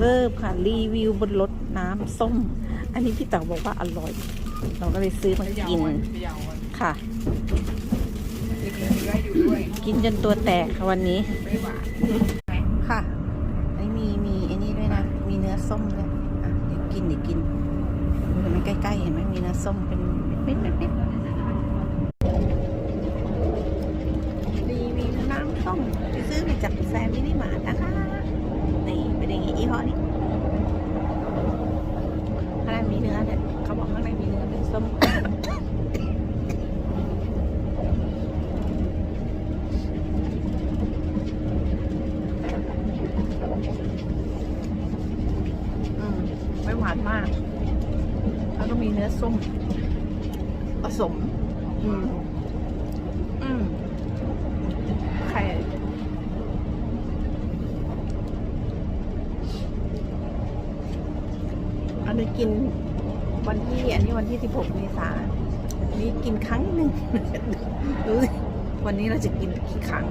เริ่มค่ะ รีวิวบนรถน้ำส้ม อันนี้พี่เต๋อบอกว่าอร่อย เราก็เลยซื้อมากินค่ะ กินจนตัวแตกค่ะวันนี้ค่ะอันนี้มีมีไอ้นี่ด้วยนะ มีเนื้อส้มด้วยอะเดี๋ยวกินเดี๋ยวกินดูมันใกล้ๆเห็นไหมมีเนื้อส้มเป็นเม็ดๆเม็ดๆรีวิวน้ำส้มไปซื้อมาจากแซมมินิมาร์ทนะคะ นี่เป็น อีกยี่ห้อนี้ข้างในมีเนื้อเนี่ยเขาบอกข้างในมีเนื้อเป็นส้มอืมไม่หวานมาก แล้วก็มีเนื้อส้มผสม อืม อืมไข่ อันนี้กินวันที่อันนี้วันที่ 16 เมษายนนี้กินครั้งหนึ่งดูสิวันนี้เราจะกินกี่ครั้ง